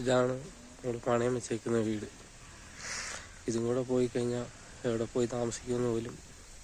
ഇതാണ് നമ്മൾ പണയം വെച്ചേക്കുന്ന വീട്. ഇതും കൂടെ പോയി കഴിഞ്ഞാൽ എവിടെ പോയി താമസിക്കുമെന്ന് പോലും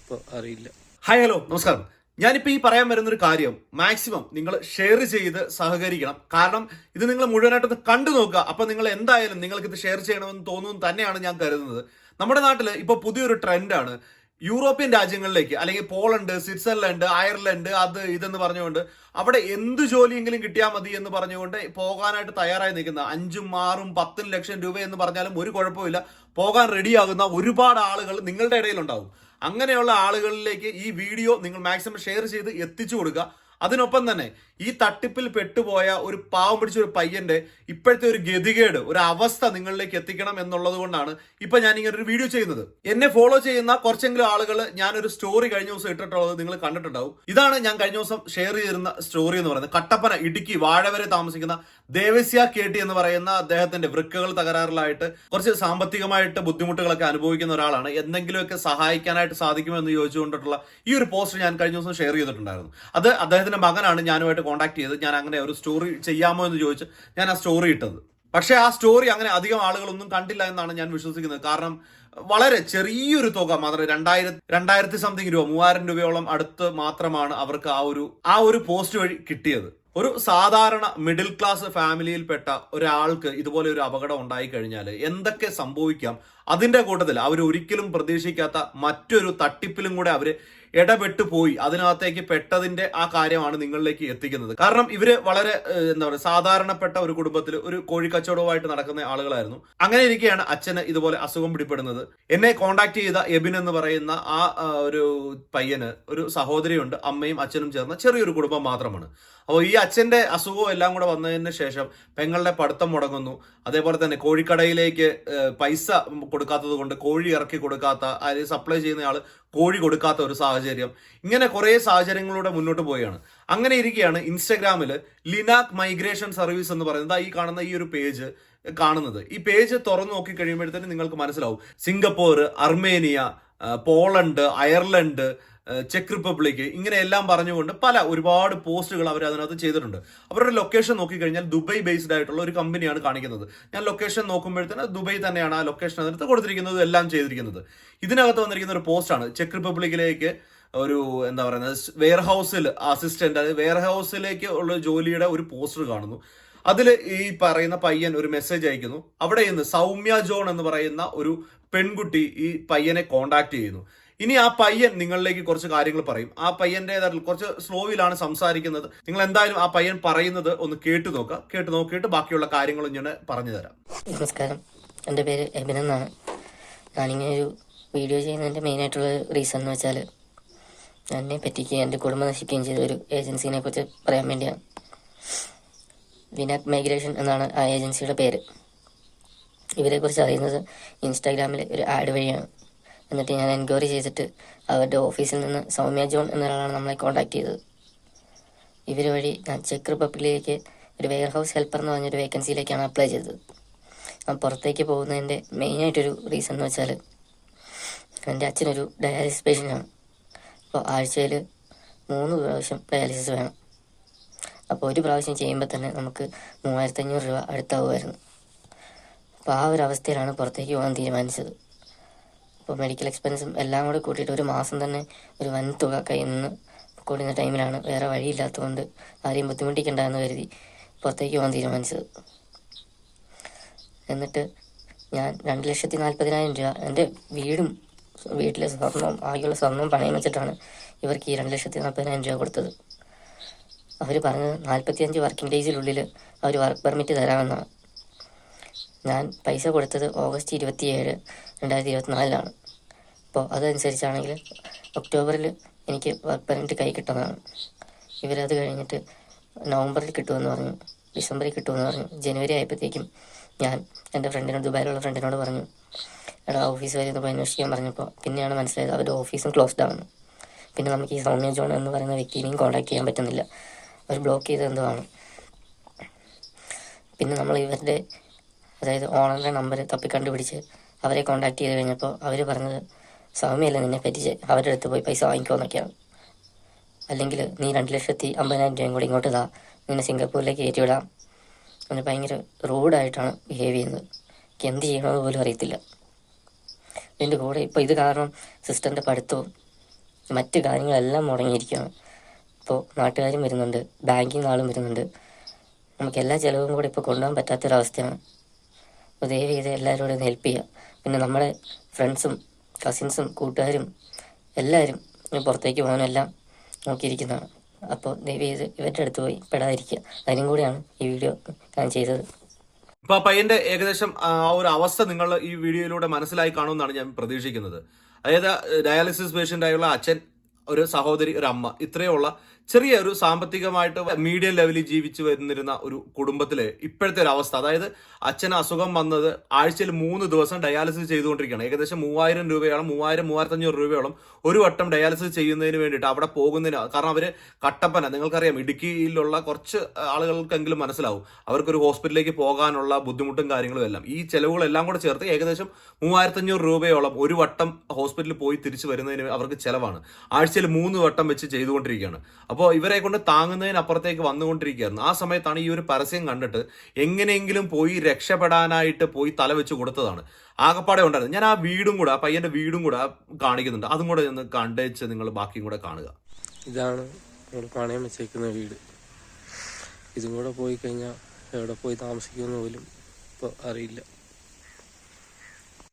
ഇപ്പോൾ അറിയില്ല. ഹായ് ഹലോ നമസ്കാരം. ഞാനിപ്പോൾ ഈ പറയാൻ വരുന്ന ഒരു കാര്യം മാക്സിമം നിങ്ങൾ ഷെയർ ചെയ്ത് സഹകരിക്കണം. കാരണം ഇത് നിങ്ങൾ മുഴുവനായിട്ടൊന്ന് കണ്ടു നോക്കുക. അപ്പോൾ നിങ്ങൾ എന്തായാലും നിങ്ങൾക്ക് ഇത് ഷെയർ ചെയ്യണമെന്ന് തോന്നുന്നു തന്നെയാണ് ഞാൻ കരുതുന്നത്. നമ്മുടെ നാട്ടിൽ ഇപ്പോൾ പുതിയൊരു ട്രെൻഡാണ് യൂറോപ്യൻ രാജ്യങ്ങളിലേക്ക് അല്ലെങ്കിൽ പോളണ്ട് സ്വിറ്റ്സർലൻഡ് അയർലൻഡ് അത് ഇതെന്ന് പറഞ്ഞുകൊണ്ട് അവിടെ എന്ത് ജോലിയെങ്കിലും കിട്ടിയാൽ മതി എന്ന് പറഞ്ഞുകൊണ്ട് പോകാനായിട്ട് തയ്യാറായി നിൽക്കുന്ന അഞ്ചും ആറും പത്തും ലക്ഷം രൂപ എന്ന് പറഞ്ഞാലും ഒരു കുഴപ്പമില്ല പോകാൻ റെഡിയാകുന്ന ഒരുപാട് ആളുകൾ നിങ്ങളുടെ ഇടയിലുണ്ടാവും. അങ്ങനെയുള്ള ആളുകളിലേക്ക് ഈ വീഡിയോ നിങ്ങൾ മാക്സിമം ഷെയർ ചെയ്ത് എത്തിച്ചു കൊടുക്കുക. അതിനൊപ്പം തന്നെ ഈ തട്ടിപ്പിൽ പെട്ടുപോയ ഒരു പാവം പിടിച്ച ഒരു പയ്യന്റെ ഇപ്പോഴത്തെ ഒരു ഗതികേട് ഒരു അവസ്ഥ നിങ്ങളിലേക്ക് എത്തിക്കണം എന്നുള്ളത് കൊണ്ടാണ് ഇപ്പൊ ഞാൻ ഇങ്ങനെ ഒരു വീഡിയോ ചെയ്യുന്നത്. എന്നെ ഫോളോ ചെയ്യുന്ന കുറച്ചെങ്കിലും ആളുകൾ ഞാനൊരു സ്റ്റോറി കഴിഞ്ഞ ദിവസം ഇട്ടിട്ടുള്ളത് നിങ്ങൾ കണ്ടിട്ടുണ്ടാവും. ഇതാണ് ഞാൻ കഴിഞ്ഞ ദിവസം ഷെയർ ചെയ്തിരുന്ന സ്റ്റോറി എന്ന് പറയുന്നത്. കട്ടപ്പന ഇടുക്കി വാഴവരെ താമസിക്കുന്ന ദേവസ്യ കേട്ടി എന്ന് പറയുന്ന അദ്ദേഹത്തിന്റെ വൃക്കകൾ തകരാറിലായിട്ട് കുറച്ച് സാമ്പത്തികമായിട്ട് ബുദ്ധിമുട്ടുകളൊക്കെ അനുഭവിക്കുന്ന ഒരാളാണ്. എന്തെങ്കിലുമൊക്കെ സഹായിക്കാനായിട്ട് സാധിക്കുമെന്ന് ചോദിച്ചുകൊണ്ടിട്ടുള്ള ഈ ഒരു പോസ്റ്റ് ഞാൻ കഴിഞ്ഞ ദിവസം ഷെയർ ചെയ്തിട്ടുണ്ടായിരുന്നു. അത് അദ്ദേഹത്തിന്റെ മകനാണ് ഞാനുമായിട്ട് കോൺടാക്ട് ചെയ്തത്. ഞാൻ അങ്ങനെ ഒരു സ്റ്റോറി ചെയ്യാമോ എന്ന് ചോദിച്ച് ഞാൻ ആ സ്റ്റോറി ഇട്ടത്. പക്ഷേ ആ സ്റ്റോറി അങ്ങനെ അധികം ആളുകളൊന്നും കണ്ടില്ല എന്നാണ് ഞാൻ വിശ്വസിക്കുന്നത്. കാരണം വളരെ ചെറിയൊരു തുക മാത്രം രണ്ടായിരത്തി രണ്ടായിരത്തി സംതിങ് രൂപ മൂവായിരം രൂപയോളം അടുത്ത് മാത്രമാണ് അവർക്ക് ആ ഒരു ആ ഒരു പോസ്റ്റ് വഴി കിട്ടിയത്. ഒരു സാധാരണ മിഡിൽ ക്ലാസ് ഫാമിലിയിൽപ്പെട്ട ഒരാൾക്ക് ഇതുപോലെ ഒരു അപകടം ഉണ്ടായി കഴിഞ്ഞാൽ എന്തൊക്കെ സംഭവിക്കാം? അതിന്റെ കൂട്ടത്തിൽ അവർ ഒരിക്കലും പ്രതീക്ഷിക്കാത്ത മറ്റൊരു തട്ടിപ്പിലും കൂടെ അവർ ഇടപെട്ടു പോയി. അതിനകത്തേക്ക് പെട്ടതിന്റെ ആ കാര്യമാണ് നിങ്ങളിലേക്ക് എത്തിക്കുന്നത്. കാരണം ഇവർ വളരെ എന്താ പറയുക സാധാരണപ്പെട്ട ഒരു കുടുംബത്തിൽ ഒരു കോഴിക്കച്ചവടവുമായിട്ട് നടക്കുന്ന ആളുകളായിരുന്നു. അങ്ങനെ ഇരിക്കെയാണ് അച്ഛന് ഇതുപോലെ അസുഖം പിടിപ്പെടുന്നത് എന്നെ കോണ്ടാക്ട് ചെയ്ത എബിൻ എന്ന് പറയുന്ന ആ ഒരു പയ്യന് ഒരു സഹോദരിയുണ്ട്. അമ്മയും അച്ഛനും ചേർന്ന ചെറിയൊരു കുടുംബം മാത്രമാണ്. അപ്പോൾ ഈ അച്ഛന്റെ അസുഖവും എല്ലാം കൂടെ വന്നതിന് ശേഷം പെങ്ങളുടെ പഠിത്തം മുടങ്ങുന്നു. അതേപോലെ തന്നെ കോഴിക്കടയിലേക്ക് പൈസ കൊടുക്കാത്തത് കൊണ്ട് കോഴി ഇറക്കി കൊടുക്കാത്ത അതായത് സപ്ലൈ ചെയ്യുന്ന ആൾ കോഴി കൊടുക്കാത്ത ഒരു സാഹചര്യം. ഇങ്ങനെ കുറേ സാഹചര്യങ്ങളിലൂടെ മുന്നോട്ട് പോവുകയാണ്. അങ്ങനെ ഇരിക്കുകയാണ് ഇൻസ്റ്റഗ്രാമിൽ ലിനാക് മൈഗ്രേഷൻ സർവീസ് എന്ന് പറയുന്നത്. ഈ കാണുന്ന ഈ ഒരു പേജ് കാണുന്നത്. ഈ പേജ് തുറന്നു നോക്കി കഴിയുമ്പോഴത്തേനും നിങ്ങൾക്ക് മനസ്സിലാവും. സിംഗപ്പൂർ അർമേനിയ പോളണ്ട് അയർലൻഡ് ചെക്ക് റിപ്പബ്ലിക് ഇങ്ങനെ എല്ലാം പറഞ്ഞുകൊണ്ട് പല ഒരുപാട് പോസ്റ്റുകൾ അവർ അതിനകത്ത് ചെയ്തിട്ടുണ്ട്. അവരുടെ ലൊക്കേഷൻ നോക്കിക്കഴിഞ്ഞാൽ ദുബൈ ബേസ്ഡ് ആയിട്ടുള്ള ഒരു കമ്പനിയാണ് കാണിക്കുന്നത്. ഞാൻ ലൊക്കേഷൻ നോക്കുമ്പോഴത്തേന് ദുബൈ തന്നെയാണ് ആ ലൊക്കേഷൻ അതിനകത്ത് കൊടുത്തിരിക്കുന്നത് എല്ലാം ചെയ്തിരിക്കുന്നത്. ഇതിനകത്ത് വന്നിരിക്കുന്ന ഒരു പോസ്റ്റാണ് ചെക്ക് റിപ്പബ്ലിക്കിലേക്ക് ഒരു എന്താ പറയുന്നത് വെയർ ഹൗസിൽ അസിസ്റ്റന്റ് അതായത് വെയർ ഹൗസിലേക്ക് ഉള്ള ജോലിയുടെ ഒരു പോസ്റ്റർ കാണുന്നു. അതിൽ ഈ പറയുന്ന പയ്യൻ ഒരു മെസ്സേജ് അയക്കുന്നു. അവിടെ നിന്ന് സൗമ്യ ജോൺ എന്ന് പറയുന്ന ഒരു പെൺകുട്ടി ഈ പയ്യനെ കോണ്ടാക്ട് ചെയ്യുന്നു. ഇനി ആ പയ്യൻ നിങ്ങളിലേക്ക് കുറച്ച് കാര്യങ്ങൾ പറയും. ആ പയ്യന്റേതായിട്ടുള്ള കുറച്ച് സ്ലോവിലാണ് സംസാരിക്കുന്നത്. നിങ്ങൾ എന്തായാലും ആ പയ്യൻ പറയുന്നത് ഒന്ന് കേട്ടു നോക്കുക. കേട്ട് നോക്കിയിട്ട് ബാക്കിയുള്ള കാര്യങ്ങളും ഞാൻ പറഞ്ഞു തരാം. നമസ്കാരം. എന്റെ പേര് എബിൻ എന്നാണ്. ഞാനിങ്ങനെ ഒരു വീഡിയോ ചെയ്യുന്നതിന്റെ മെയിനായിട്ടുള്ള റീസൺ എന്ന് വെച്ചാൽ എന്നെ പറ്റിക്കുകയും എന്റെ കുടുംബം നശിക്കുകയും ചെയ്ത ഒരു ഏജൻസിനെ കുറിച്ച് പറയാൻ വേണ്ടിയാണ്. വിനാക് മൈഗ്രേഷൻ എന്നാണ് ആ ഏജൻസിയുടെ പേര്. ഇവരെക്കുറിച്ച് അറിയുന്നത് ഇൻസ്റ്റാഗ്രാമിൽ ഒരു ആഡ് വഴിയാണ്. എന്നിട്ട് ഞാൻ എൻക്വയറി ചെയ്തിട്ട് അവരുടെ ഓഫീസിൽ നിന്ന് സൗമ്യ ജോൺ എന്നൊരാളാണ് നമ്മളെ കോൺടാക്ട് ചെയ്തത്. ഇവർ വഴി ഞാൻ ചെക്ക് റിപ്പബ്ലിക്കിലേക്ക് ഒരു വെയർ ഹൗസ് ഹെൽപ്പർ എന്ന് പറഞ്ഞൊരു വേക്കൻസിയിലേക്കാണ് അപ്ലൈ ചെയ്തത്. ഞാൻ പുറത്തേക്ക് പോകുന്നതിന്റെ മെയിനായിട്ടൊരു റീസൺ എന്ന് വെച്ചാൽ എന്റെ അച്ഛനൊരു ഡയാലിസിസ് പേഷ്യന്റാണ് അപ്പോൾ ആഴ്ചയിൽ മൂന്ന് പ്രാവശ്യം ഡയാലിസിസ് വേണം. അപ്പോൾ ഒരു പ്രാവശ്യം ചെയ്യുമ്പോൾ തന്നെ നമുക്ക് മൂവായിരത്തഞ്ഞൂറ് രൂപ അടുത്താവുമായിരുന്നു. അപ്പോൾ ആ ഒരു അവസ്ഥയിലാണ് പുറത്തേക്ക് പോകാൻ തീരുമാനിച്ചത്. അപ്പോൾ മെഡിക്കൽ എക്സ്പെൻസും എല്ലാം കൂടെ കൂട്ടിയിട്ട് ഒരു മാസം തന്നെ ഒരു വൻ തുക കയ്യിൽ നിന്ന് കൂടുന്ന ടൈമിലാണ് വേറെ വഴിയില്ലാത്തതുകൊണ്ട് ആരെയും ബുദ്ധിമുട്ടിക്കണ്ട എന്ന് കരുതി പുറത്തേക്ക് പോകാൻ തീരുമാനിച്ചത്. എന്നിട്ട് ഞാൻ രണ്ട് ലക്ഷത്തി നാൽപ്പതിനായിരം രൂപ എന്റെ വീടും വീട്ടിലെ സ്വർണവും ആകെയുള്ള സ്വർണവും പണയം വെച്ചിട്ടാണ് ഇവർക്ക് ഈ രണ്ട് ലക്ഷത്തി നാൽപ്പതിനായിരം രൂപ കൊടുത്തത്. അവർ പറഞ്ഞത് നാൽപ്പത്തിയഞ്ച് വർക്കിംഗ് ഡേയ്സിനുള്ളിൽ അവർ വർക്ക് പെർമിറ്റ് തരാമെന്നാണ്. ഞാൻ പൈസ കൊടുത്തത് ഓഗസ്റ്റ് ഇരുപത്തി ഏഴ് രണ്ടായിരത്തി ഇരുപത്തിനാലിലാണ് അപ്പോൾ അതനുസരിച്ചാണെങ്കിൽ ഒക്ടോബറിൽ എനിക്ക് വർക്ക് പെർമിറ്റ് കൈ കിട്ടുന്നതാണ്. ഇവരത് കഴിഞ്ഞിട്ട് നവംബറിൽ കിട്ടുമെന്ന് പറഞ്ഞു ഡിസംബറിൽ കിട്ടുമെന്ന് പറഞ്ഞു ജനുവരി ആയപ്പോഴത്തേക്കും ഞാൻ എന്റെ ഫ്രണ്ടിനോട് ദുബായിലുള്ള ഫ്രണ്ടിനോട് പറഞ്ഞു എടാ ഓഫീസ് വരെ ഒന്ന് അന്വേഷിക്കാൻ പറഞ്ഞപ്പോൾ പിന്നെയാണ് മനസ്സിലായത് അവരുടെ ഓഫീസും ക്ലോസ്ഡ് ആണ്. പിന്നെ നമുക്ക് ഈ സൗമ്യ ജോൺ എന്ന് പറയുന്ന വ്യക്തിയെയും കോൺടാക്ട് ചെയ്യാൻ പറ്റുന്നില്ല. അവർ ബ്ലോക്ക് ചെയ്ത് പിന്നെ നമ്മൾ ഇവരുടെ അതായത് ഓണറിന്റെ നമ്പർ തപ്പി കണ്ടുപിടിച്ച് അവരെ കോൺടാക്ട് ചെയ്ത് കഴിഞ്ഞപ്പോൾ അവർ പറഞ്ഞത് സൗമ്യല്ല നിന്നെ പറ്റിച്ച്? അവരുടെ അടുത്ത് പോയി പൈസ വാങ്ങിക്കുമെന്നൊക്കെയാണ് അല്ലെങ്കിൽ നീ രണ്ട് ലക്ഷത്തി അമ്പതിനായിരം രൂപയും കൂടി ഇങ്ങോട്ട് ഇതാ. നിന്നെ സിംഗപ്പൂരിലേക്ക് കയറ്റിവിടാം. അങ്ങനെ ഭയങ്കര റൂഡായിട്ടാണ് ബിഹേവ് ചെയ്യുന്നത്. എനിക്ക് എന്ത് ചെയ്യണമെന്ന് പോലും അറിയത്തില്ല. ഇതിന്റെ കൂടെ ഇപ്പോൾ ഇത് കാരണം സിസ്റ്ററിന്റെ പഠിത്തവും മറ്റു കാര്യങ്ങളെല്ലാം മുടങ്ങിയിരിക്കുകയാണ്. ഇപ്പോൾ നാട്ടുകാരും വരുന്നുണ്ട് ബാങ്കിങ് ആളും വരുന്നുണ്ട്. നമുക്ക് എല്ലാ ചിലവും കൂടെ ഇപ്പോൾ കൊണ്ടുപോകാൻ പറ്റാത്തൊരവസ്ഥയാണ്. അപ്പോൾ ദയവ് ചെയ്ത് എല്ലാവരോടും ഒന്ന് ഹെൽപ്പ് ചെയ്യുക പിന്നെ നമ്മുടെ ഫ്രണ്ട്സും കസിൻസും കൂട്ടുകാരും എല്ലാവരും പുറത്തേക്ക് പോകാനെല്ലാം നോക്കിയിരിക്കുന്നതാണ് അപ്പോൾ ദയവ് ചെയ്ത് ഇവരുടെ അടുത്ത് പോയി പെടാതിരിക്കുക. അതിനും കൂടിയാണ് ഈ വീഡിയോ ഞാൻ ചെയ്തത്. ഇപ്പൊ ആ പയ്യന്റെ ഏകദേശം ആ ഒരു അവസ്ഥ നിങ്ങൾ ഈ വീഡിയോയിലൂടെ മനസ്സിലായി കാണുമെന്നാണ് ഞാൻ പ്രതീക്ഷിക്കുന്നത്. അതായത് ഡയാലിസിസ് പേഷ്യന്റ് ആയുള്ള അച്ഛൻ ഒരു സഹോദരി ഒരു അമ്മ ഇത്രയുള്ള ചെറിയ ഒരു സാമ്പത്തികമായിട്ട് മീഡിയം ലെവലിൽ ജീവിച്ചു വരുന്നിരുന്ന ഒരു കുടുംബത്തിലെ ഇപ്പോഴത്തെ ഒരു അവസ്ഥ. അതായത് അച്ഛന് അസുഖം വന്നത് ആഴ്ചയിൽ മൂന്ന് ദിവസം ഡയാലിസിസ് ചെയ്തുകൊണ്ടിരിക്കുകയാണ്. ഏകദേശം മൂവായിരം രൂപയോളം മൂവായിരം മൂവായിരത്തഞ്ഞൂറ് രൂപയോളം ഒരു വട്ടം ഡയാലിസിസ് ചെയ്യുന്നതിന് വേണ്ടിയിട്ട് അവിടെ പോകുന്നതിന് കാരണം അവർ കട്ടപ്പന നിങ്ങൾക്കറിയാം ഇടുക്കിയിലുള്ള കുറച്ച് ആളുകൾക്കെങ്കിലും മനസ്സിലാവും. അവർക്കൊരു ഹോസ്പിറ്റലിലേക്ക് പോകാനുള്ള ബുദ്ധിമുട്ടും കാര്യങ്ങളും എല്ലാം. ഈ ചെലവുകളെല്ലാം കൂടെ ചേർത്ത് ഏകദേശം മൂവായിരത്തഞ്ഞൂറ് രൂപയോളം ഒരു വട്ടം ഹോസ്പിറ്റലിൽ പോയി തിരിച്ചു വരുന്നതിന് അവർക്ക് ചെലവാണ്. ആഴ്ചയിൽ മൂന്ന് വട്ടം വെച്ച് ചെയ്തുകൊണ്ടിരിക്കുകയാണ്. അപ്പോൾ ഇവരെ കൊണ്ട് താങ്ങുന്നതിനപ്പുറത്തേക്ക് വന്നുകൊണ്ടിരിക്കുകയായിരുന്നു. ആ സമയത്താണ് ഈ ഒരു പരസ്യം കണ്ടിട്ട് എങ്ങനെയെങ്കിലും പോയി രക്ഷപ്പെടാനായിട്ട് പോയി തല വെച്ച് കൊടുത്തതാണ്. ആകപ്പാടെ ഉണ്ടായിരുന്നു. ഞാൻ ആ വീടും കൂടെ ആ പയ്യന്റെ വീടും കൂടെ കാണിക്കുന്നുണ്ട്. അതും കൂടെ ഒന്ന് കണ്ടേച്ച് നിങ്ങൾ ബാക്കിയും കൂടെ കാണുക. ഇതാണ് നമ്മൾ പണയം വെച്ചേക്കുന്ന വീട്. ഇതും കൂടെ പോയി കഴിഞ്ഞാൽ എവിടെ പോയി താമസിക്കുമെന്ന് പോലും ഇപ്പോൾ അറിയില്ല.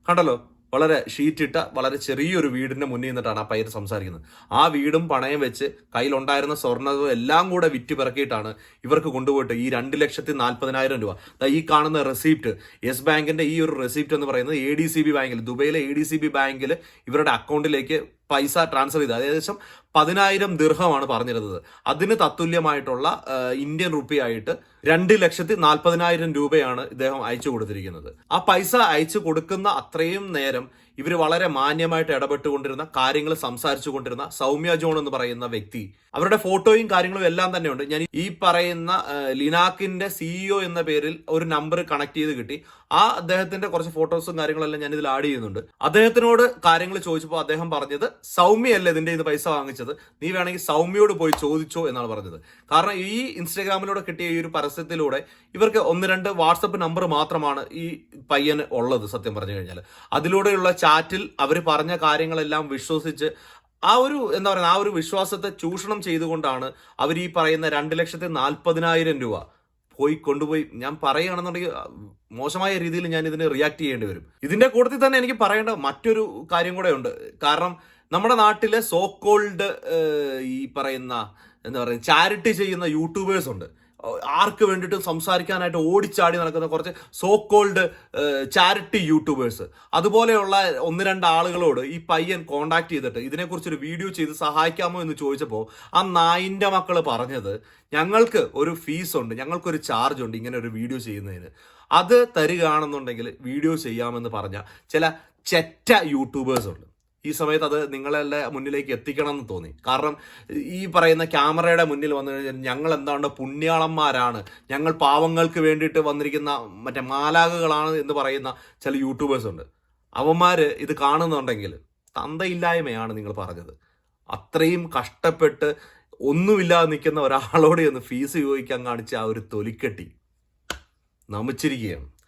കണ്ടല്ലോ? വളരെ ഷീറ്റിട്ട വളരെ ചെറിയൊരു വീടിന്റെ മുന്നിൽ നിന്നിട്ടാണ് ആ പയ്യൻ സംസാരിക്കുന്നത്. ആ വീടും പണയം വെച്ച് കയ്യിലുണ്ടായിരുന്ന സ്വർണവും എല്ലാം കൂടെ വിറ്റ് പിറക്കിയിട്ടാണ് ഇവർക്ക് കൊണ്ടുപോയിട്ട് ഈ രണ്ട് ലക്ഷത്തി നാൽപ്പതിനായിരം രൂപ. ഈ കാണുന്ന റെസിപ്റ്റ് യെസ് ബാങ്കിന്റെ ഈ ഒരു റെസിപ്റ്റ് എന്ന് പറയുന്നത് എ ഡി സി ബി ബാങ്കിൽ ദുബൈയിലെ എ ഡി സി ബി ബാങ്കിൽ ഇവരുടെ അക്കൗണ്ടിലേക്ക് പൈസ ട്രാൻസ്ഫർ ചെയ്ത്. ഏകദേശം പതിനായിരം ദീർഘമാണ് പറഞ്ഞിരുന്നത്. അതിന് തത്തുല്യമായിട്ടുള്ള ഇന്ത്യൻ റുപ്പി ആയിട്ട് രണ്ട് ലക്ഷത്തി നാൽപ്പതിനായിരം രൂപയാണ് ഇദ്ദേഹം അയച്ചു കൊടുത്തിരിക്കുന്നത്. ആ പൈസ അയച്ചു കൊടുക്കുന്ന അത്രയും നേരം ഇവർ വളരെ മാന്യമായിട്ട് ഇടപെട്ടുകൊണ്ടിരുന്ന കാര്യങ്ങൾ സംസാരിച്ചു കൊണ്ടിരുന്ന സൗമ്യ ജോൺ എന്ന് പറയുന്ന വ്യക്തി. അവരുടെ ഫോട്ടോയും കാര്യങ്ങളും എല്ലാം തന്നെ ഉണ്ട് ഞാൻ ഈ പറയുന്ന ലിനാക്കിന്റെ സിഇഒ എന്ന പേരിൽ ഒരു നമ്പർ കണക്ട് ചെയ്ത് കിട്ടി. ആ അദ്ദേഹത്തിന്റെ കുറച്ച് ഫോട്ടോസും കാര്യങ്ങളെല്ലാം ഞാൻ ഇതിൽ ആഡ് ചെയ്യുന്നുണ്ട്. അദ്ദേഹത്തിനോട് കാര്യങ്ങൾ ചോദിച്ചപ്പോൾ അദ്ദേഹം പറഞ്ഞത് സൗമ്യയല്ലേ ഇതിന്റെ ഇത് പൈസ വാങ്ങിച്ചത്? നീ വേണമെങ്കിൽ സൗമ്യയോട് പോയി ചോദിച്ചോ എന്നാണ് പറഞ്ഞത്. കാരണം ഈ ഇൻസ്റ്റാഗ്രാമിലൂടെ കിട്ടിയ ഈ ഒരു പരസ്യത്തിലൂടെ ഇവർക്ക് ഒന്ന് രണ്ട് വാട്സപ്പ് നമ്പർ മാത്രമാണ് ഈ പയ്യന് ഉള്ളത് സത്യം പറഞ്ഞു കഴിഞ്ഞാൽ അതിലൂടെയുള്ള ചാറ്റിൽ അവർ പറഞ്ഞ കാര്യങ്ങളെല്ലാം വിശ്വസിച്ച് ആ ഒരു എന്താ പറയുക ആ ഒരു വിശ്വാസത്തെ ചൂഷണം ചെയ്തുകൊണ്ടാണ് അവർ ഈ പറയുന്ന രണ്ട് ലക്ഷത്തി നാൽപ്പതിനായിരം രൂപ പോയി കൊണ്ടുപോയി. ഞാൻ പറയുകയാണെന്നുണ്ടെങ്കിൽ മോശമായ രീതിയിൽ ഞാൻ ഇതിന് റിയാക്ട് ചെയ്യേണ്ടി വരും. ഇതിന്റെ കൂട്ടത്തിൽ തന്നെ എനിക്ക് പറയേണ്ട മറ്റൊരു കാര്യം കൂടെ ഉണ്ട്. കാരണം നമ്മുടെ നാട്ടിലെ സോ കോൾഡ് ഈ പറയുന്ന എന്താ പറയുക ചാരിറ്റി ചെയ്യുന്ന യൂട്യൂബേഴ്സ് ഉണ്ട്. ആർക്ക് വേണ്ടിയിട്ട് സംസാരിക്കാനായിട്ട് ഓടിച്ചാടി നടക്കുന്ന കുറച്ച് സോ കോൾഡ് ചാരിറ്റി യൂട്യൂബേഴ്സ് അതുപോലെയുള്ള ഒന്ന് രണ്ട് ആളുകളോട് ഈ പയ്യൻ കോണ്ടാക്ട് ചെയ്തിട്ട് ഇതിനെക്കുറിച്ചൊരു വീഡിയോ ചെയ്ത് സഹായിക്കാമോ എന്ന് ചോദിച്ചപ്പോൾ ആ നായിന്റെ മക്കൾ പറഞ്ഞത് ഞങ്ങൾക്ക് ഒരു ഫീസ് ഉണ്ട് ഞങ്ങൾക്കൊരു ചാർജ് ഉണ്ട് ഇങ്ങനെ ഒരു വീഡിയോ ചെയ്യുന്നതിന്. അത് തരികയാണെന്നുണ്ടെങ്കിൽ വീഡിയോ ചെയ്യാമെന്ന് പറഞ്ഞ ചില ചെറ്റ യൂട്യൂബേഴ്സ് ഉണ്ട്. ഈ സമയത്ത് അത് നിങ്ങളെ മുന്നിലേക്ക് എത്തിക്കണം എന്ന് തോന്നി. കാരണം ഈ പറയുന്ന ക്യാമറയുടെ മുന്നിൽ വന്നു കഴിഞ്ഞാൽ ഞങ്ങൾ എന്താണ് പുണ്യാളന്മാരാണ്. ഞങ്ങൾ പാവങ്ങൾക്ക് വേണ്ടിയിട്ട് വന്നിരിക്കുന്ന മറ്റേ മാലാകകളാണ് എന്ന് പറയുന്ന ചില യൂട്യൂബേഴ്സ് ഉണ്ട്. അവന്മാര് ഇത് കാണുന്നുണ്ടെങ്കിൽ തന്തയില്ലായ്മയാണ് നിങ്ങൾ പറഞ്ഞത്. അത്രയും കഷ്ടപ്പെട്ട് ഒന്നുമില്ലാതെ നിൽക്കുന്ന ഒരാളോട് ഒന്ന് ഫീസ് ചോദിക്കാൻ കാണിച്ച ആ ഒരു തൊലിക്കെട്ടി. നമിച്ചിരിക്കുകയാണ്.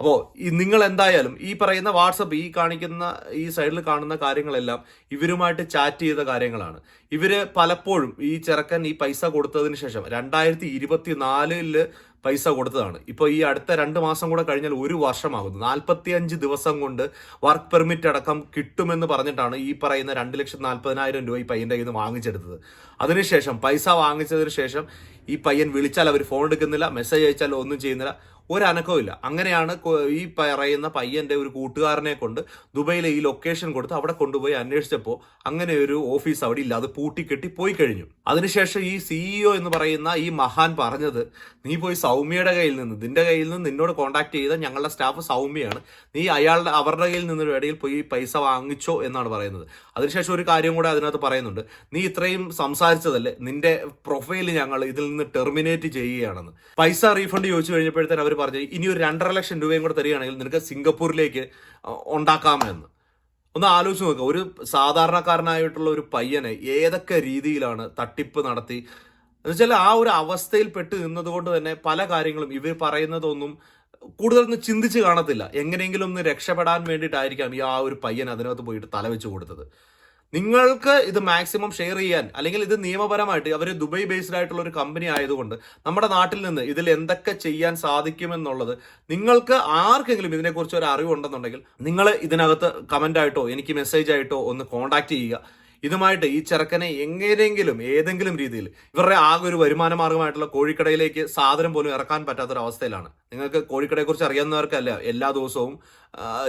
അപ്പോൾ നിങ്ങൾ എന്തായാലും ഈ പറയുന്ന വാട്സപ്പ് ഈ കാണിക്കുന്ന ഈ സൈഡിൽ കാണുന്ന കാര്യങ്ങളെല്ലാം ഇവരുമായിട്ട് ചാറ്റ് ചെയ്ത കാര്യങ്ങളാണ്. ഇവർ പലപ്പോഴും ഈ ചെറുക്കൻ ഈ പൈസ കൊടുത്തതിന് ശേഷം രണ്ടായിരത്തി ഇരുപത്തി നാലിൽ പൈസ കൊടുത്തതാണ്. ഇപ്പോൾ ഈ അടുത്ത രണ്ട് മാസം കൂടെ കഴിഞ്ഞാൽ ഒരു വർഷമാകുന്നു. നാൽപ്പത്തി അഞ്ച് ദിവസം കൊണ്ട് വർക്ക് പെർമിറ്റ് അടക്കം കിട്ടുമെന്ന് പറഞ്ഞിട്ടാണ് ഈ പറയുന്ന രണ്ട് ലക്ഷത്തി നാൽപ്പതിനായിരം രൂപ ഈ പയ്യന്റെ കയ്യിൽ നിന്ന് വാങ്ങിച്ചെടുത്തത്. അതിനുശേഷം പൈസ വാങ്ങിച്ചതിന് ശേഷം ഈ പയ്യൻ വിളിച്ചാൽ അവർ ഫോൺ എടുക്കുന്നില്ല മെസ്സേജ് അയച്ചാൽ ഒന്നും ചെയ്യുന്നില്ല. ഒരനക്കവും ഇല്ല അങ്ങനെയാണ് ഈ പറയുന്ന പയ്യന്റെ ഒരു കൂട്ടുകാരനെ കൊണ്ട് ദുബൈയിലെ ഈ ലൊക്കേഷൻ കൊടുത്ത് അവിടെ കൊണ്ടുപോയി അന്വേഷിച്ചപ്പോൾ അങ്ങനെ ഒരു ഓഫീസ് അവിടെ ഇല്ല. അത് പൂട്ടിക്കെട്ടി പോയി കഴിഞ്ഞു. അതിനുശേഷം ഈ സിഇഒ എന്ന് പറയുന്ന ഈ മഹാൻ പറഞ്ഞത് നീ പോയി സൗമ്യയുടെ കയ്യിൽ നിന്ന് നിന്റെ കയ്യിൽ നിന്ന് നിന്നോട് കോൺടാക്ട് ചെയ്ത ഞങ്ങളുടെ സ്റ്റാഫ് സൗമ്യയാണ്. നീ അയാളുടെ അവരുടെ കയ്യിൽ നിന്ന് ഇടയിൽ പോയി പൈസ വാങ്ങിച്ചോ എന്നാണ് പറയുന്നത്. അതിനുശേഷം ഒരു കാര്യം കൂടെ അതിനകത്ത് പറയുന്നുണ്ട്. നീ ഇത്രയും സംസാരിച്ചതല്ലേ? നിന്റെ പ്രൊഫൈൽ ഞങ്ങൾ ഇതിൽ നിന്ന് ടെർമിനേറ്റ് ചെയ്യുകയാണെന്ന്. പൈസ റീഫണ്ട് ചോദിച്ചു കഴിഞ്ഞപ്പോഴത്തേന് അവർ പറഞ്ഞു ഇനി ഒരു രണ്ടര ലക്ഷം രൂപയും കൂടെ തരികയാണെങ്കിൽ നിനക്ക് സിംഗപ്പൂരിലേക്ക് ഉണ്ടാക്കാമെന്ന്. ഒന്ന് ആലോചിച്ച് നോക്കുക ഒരു സാധാരണക്കാരനായിട്ടുള്ള ഒരു പയ്യനെ ഏതൊക്കെ രീതിയിലാണ് തട്ടിപ്പ് നടത്തി? എന്നുവെച്ചാൽ ആ ഒരു അവസ്ഥയിൽ പെട്ട് നിന്നതുകൊണ്ട് തന്നെ പല കാര്യങ്ങളും ഇവർ പറയുന്നതൊന്നും കൂടുതലൊന്നും ചിന്തിച്ച് കാണത്തില്ല. എങ്ങനെയെങ്കിലും ഒന്ന് രക്ഷപ്പെടാൻ വേണ്ടിയിട്ടായിരിക്കാം ഈ ആ ഒരു പയ്യൻ അതിനകത്ത് പോയിട്ട് തലവെച്ച് കൊടുത്തത്. നിങ്ങൾക്ക് ഇത് മാക്സിമം ഷെയർ ചെയ്യാൻ അല്ലെങ്കിൽ ഇത് നിയമപരമായിട്ട് അവർ ദുബൈ ബേസ്ഡ് ആയിട്ടുള്ള ഒരു കമ്പനി ആയതുകൊണ്ട് നമ്മുടെ നാട്ടിൽ നിന്ന് ഇതിൽ എന്തൊക്കെ ചെയ്യാൻ സാധിക്കുമെന്നുള്ളത് നിങ്ങൾക്ക് ആർക്കെങ്കിലും ഇതിനെക്കുറിച്ച് ഒരു അറിവുണ്ടെന്നുണ്ടെങ്കിൽ നിങ്ങൾ ഇതിനകത്ത് കമന്റ് ആയിട്ടോ എനിക്ക് മെസ്സേജ് ആയിട്ടോ ഒന്ന് കോൺടാക്ട് ചെയ്യുക. ഇതുമായിട്ട് ഈ ചെറുക്കനെ എങ്ങനെയെങ്കിലും ഏതെങ്കിലും രീതിയിൽ ഇവരുടെ ആകെ ഒരു വരുമാന മാർഗമായിട്ടുള്ള കോഴിക്കടയിലേക്ക് സാധനം പോലും ഇറക്കാൻ പറ്റാത്തൊരവസ്ഥയിലാണ്. നിങ്ങൾക്ക് കോഴിക്കടയെക്കുറിച്ച് അറിയാവുന്നവർക്കല്ല എല്ലാ ദിവസവും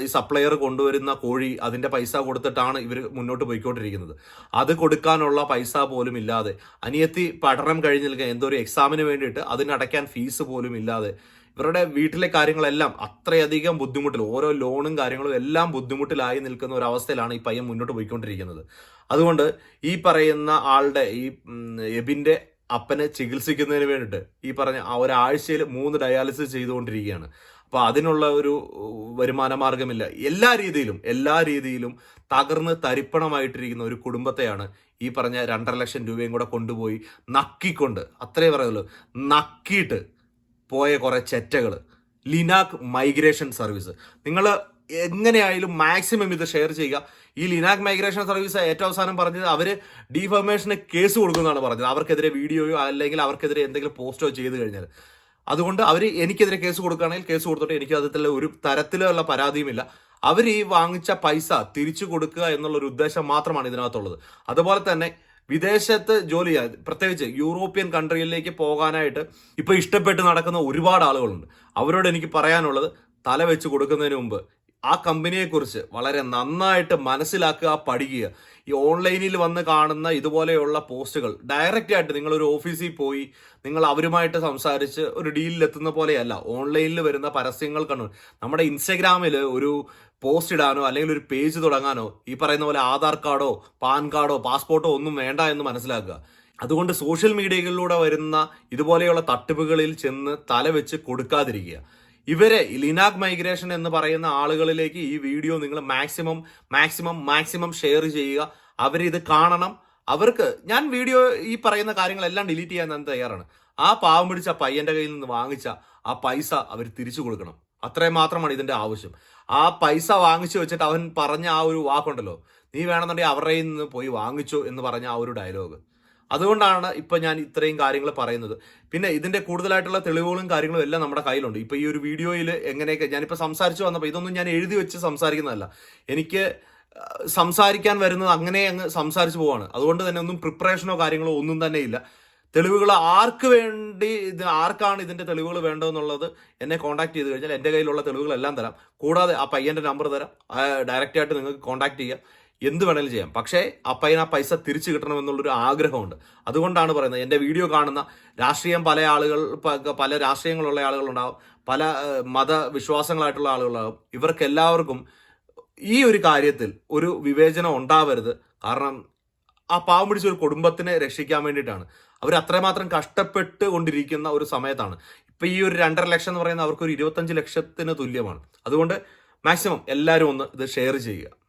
ഈ സപ്ലയർ കൊണ്ടുവരുന്ന കോഴി അതിന്റെ പൈസ കൊടുത്തിട്ടാണ് ഇവർ മുന്നോട്ട് പോയിക്കൊണ്ടിരിക്കുന്നത്. അത് കൊടുക്കാനുള്ള പൈസ പോലും ഇല്ലാതെ അനിയത്തി പഠനം കഴിഞ്ഞ് നിൽക്കുക എന്തോ ഒരു എക്സാമിന് വേണ്ടിയിട്ട് അതിനടയ്ക്കാൻ ഫീസ് പോലും ഇല്ലാതെ ഇവരുടെ വീട്ടിലെ കാര്യങ്ങളെല്ലാം അത്രയധികം ബുദ്ധിമുട്ടിൽ ഓരോ ലോണും കാര്യങ്ങളും എല്ലാം ബുദ്ധിമുട്ടിലായി നിൽക്കുന്ന ഒരു അവസ്ഥയിലാണ് ഈ പയ്യൻ മുന്നോട്ട് പോയിക്കൊണ്ടിരിക്കുന്നത്. അതുകൊണ്ട് ഈ പറയുന്ന ആളുടെ ഈ എബിന്റെ അപ്പനെ ചികിത്സിക്കുന്നതിന് വേണ്ടിയിട്ട് ഈ പറഞ്ഞ ഒരാഴ്ചയിൽ മൂന്ന് ഡയാലിസിസ് ചെയ്തുകൊണ്ടിരിക്കുകയാണ്. അപ്പോൾ അതിനുള്ള ഒരു വരുമാന മാർഗമില്ല എല്ലാ രീതിയിലും എല്ലാ രീതിയിലും തകർന്ന് തരിപ്പണമായിട്ടിരിക്കുന്ന ഒരു കുടുംബത്തെയാണ് ഈ പറഞ്ഞ രണ്ടര ലക്ഷം രൂപയും കൂടെ കൊണ്ടുപോയി നക്കിക്കൊണ്ട് അത്രേ പറയുള്ളൂ നക്കിയിട്ട് പോയ കുറേ ചെറ്റകൾ ലിനാക് മൈഗ്രേഷൻ സർവീസ്. നിങ്ങൾ എങ്ങനെയായാലും മാക്സിമം ഇത് ഷെയർ ചെയ്യുക. ഈ ലിനാക് മൈഗ്രേഷൻ സർവീസ് ഏറ്റവും അവസാനം പറഞ്ഞത് അവർ ഡിഫർമേഷന് കേസ് കൊടുക്കുന്നതാണ് പറഞ്ഞത്. അവർക്കെതിരെ വീഡിയോയോ അല്ലെങ്കിൽ അവർക്കെതിരെ എന്തെങ്കിലും പോസ്റ്റോ ചെയ്തു കഴിഞ്ഞാൽ അതുകൊണ്ട് അവർ എനിക്കെതിരെ കേസ് കൊടുക്കുകയാണെങ്കിൽ കേസ് കൊടുത്തിട്ട് എനിക്ക് അതിൽ ഒരു തരത്തിലുള്ള പരാതിയുമില്ല. അവർ ഈ വാങ്ങിച്ച പൈസ തിരിച്ചു കൊടുക്കുക എന്നുള്ളൊരു ഉദ്ദേശം മാത്രമാണ് ഇതിനകത്തുള്ളത്. അതുപോലെ തന്നെ വിദേശത്ത് ജോലി ചെയ്യാൻ പ്രത്യേകിച്ച് യൂറോപ്യൻ കൺട്രിയിലേക്ക് പോകാനായിട്ട് ഇപ്പോൾ ഇഷ്ടപ്പെട്ട് നടക്കുന്ന ഒരുപാട് ആളുകളുണ്ട്. അവരോട് എനിക്ക് പറയാനുള്ളത് തല വെച്ച് കൊടുക്കുന്നതിന് മുമ്പ് ആ കമ്പനിയെക്കുറിച്ച് വളരെ നന്നായിട്ട് മനസ്സിലാക്കുക പഠിക്കുക. ഈ ഓൺലൈനിൽ വന്ന് കാണുന്ന ഇതുപോലെയുള്ള പോസ്റ്റുകൾ ഡയറക്റ്റ് ആയിട്ട് നിങ്ങൾ ഒരു ഓഫീസിൽ പോയി നിങ്ങൾ അവരുമായിട്ട് സംസാരിച്ച് ഒരു ഡീലിൽ എത്തുന്ന പോലെയല്ല. ഓൺലൈനിൽ വരുന്ന പരസ്യങ്ങൾ കണ്ടു. നമ്മുടെ ഇൻസ്റ്റഗ്രാമിൽ ഒരു പോസ്റ്റ് ഇടാനോ അല്ലെങ്കിൽ ഒരു പേജ് തുടങ്ങാനോ ഈ പറയുന്ന പോലെ ആധാർ കാർഡോ പാൻ കാർഡോ പാസ്പോർട്ടോ ഒന്നും വേണ്ട എന്ന് മനസ്സിലാക്കുക. അതുകൊണ്ട് സോഷ്യൽ മീഡിയകളിലൂടെ വരുന്ന ഇതുപോലെയുള്ള തട്ടിപ്പുകളിൽ ചെന്ന് തല വെച്ച് കൊടുക്കാതിരിക്കുക. ഇവരെ ലിനാക് മൈഗ്രേഷൻ എന്ന് പറയുന്ന ആളുകളിലേക്ക് ഈ വീഡിയോ നിങ്ങൾ മാക്സിമം മാക്സിമം മാക്സിമം ഷെയർ ചെയ്യുക. അവരിത് കാണണം. അവർക്ക് ഞാൻ വീഡിയോ ഈ പറയുന്ന കാര്യങ്ങളെല്ലാം ഡിലീറ്റ് ചെയ്യാൻ ഞാൻ തയ്യാറാണ്. ആ പാവം പിടിച്ച പയ്യന്റെ കയ്യിൽ നിന്ന് വാങ്ങിച്ച ആ പൈസ അവർ തിരിച്ചു കൊടുക്കണം. അത്രയും മാത്രമാണ് ഇതിന്റെ ആവശ്യം. ആ പൈസ വാങ്ങിച്ചു വെച്ചിട്ട് അവൻ പറഞ്ഞ ആ ഒരു വാക്കുണ്ടല്ലോ. നീ വേണമെന്നുണ്ടെങ്കിൽ അവരുടെ നിന്ന് പോയി വാങ്ങിച്ചു എന്ന് പറഞ്ഞ ആ ഒരു ഡയലോഗ്. അതുകൊണ്ടാണ് ഇപ്പൊ ഞാൻ ഇത്രയും കാര്യങ്ങൾ പറയുന്നത്. പിന്നെ ഇതിന്റെ കൂടുതലായിട്ടുള്ള തെളിവുകളും കാര്യങ്ങളും എല്ലാം നമ്മുടെ കയ്യിലുണ്ട്. ഇപ്പൊ ഈ ഒരു വീഡിയോയിൽ എങ്ങനെയൊക്കെ ഞാനിപ്പോ സംസാരിച്ചു വന്നപ്പോൾ ഇതൊന്നും ഞാൻ എഴുതി വെച്ച് സംസാരിക്കുന്നതല്ല. എനിക്ക് സംസാരിക്കാൻ വരുന്നത് അങ്ങനെ അങ്ങ് സംസാരിച്ചു പോവാണ്. അതുകൊണ്ട് തന്നെ ഒന്നും പ്രിപ്പറേഷനോ കാര്യങ്ങളോ ഒന്നും തന്നെ ഇല്ല. തെളിവുകൾ ആർക്ക് വേണ്ടി ഇത് ആർക്കാണ് ഇതിന്റെ തെളിവുകൾ വേണ്ടതെന്നുള്ളത് എന്നെ കോൺടാക്ട് ചെയ്ത് കഴിഞ്ഞാൽ എന്റെ കയ്യിലുള്ള തെളിവുകളെല്ലാം തരാം. കൂടാതെ ആ പയ്യന്റെ നമ്പർ തരാം. ഡയറക്റ്റായിട്ട് നിങ്ങൾക്ക് കോൺടാക്ട് ചെയ്യാം. എന്ത് വേണമെങ്കിലും ചെയ്യാം. പക്ഷേ ആ പയ്യൻ ആ പൈസ തിരിച്ചു കിട്ടണമെന്നുള്ളൊരു ആഗ്രഹമുണ്ട്. അതുകൊണ്ടാണ് പറയുന്നത് എന്റെ വീഡിയോ കാണുന്ന രാഷ്ട്രീയം പല ആളുകൾ പല രാഷ്ട്രീയങ്ങളുള്ള ആളുകളുണ്ടാവും പല മതവിശ്വാസങ്ങളായിട്ടുള്ള ആളുകളുണ്ടാവും. ഇവർക്ക് എല്ലാവർക്കും ഈ ഒരു കാര്യത്തിൽ ഒരു വിവേചനം ഉണ്ടാവരുത്. കാരണം ആ പാവം പിടിച്ച ഒരു കുടുംബത്തിനെ രക്ഷിക്കാൻ വേണ്ടിയിട്ടാണ്. അവർ അത്രമാത്രം കഷ്ടപ്പെട്ട് കൊണ്ടിരിക്കുന്ന ഒരു സമയത്താണ്. ഇപ്പം ഈ ഒരു രണ്ടര ലക്ഷം എന്ന് പറയുന്നത് അവർക്ക് ഒരു ഇരുപത്തഞ്ച് ലക്ഷത്തിന് തുല്യമാണ്. അതുകൊണ്ട് മാക്സിമം എല്ലാവരും ഒന്ന് ഇത് ഷെയർ ചെയ്യുക.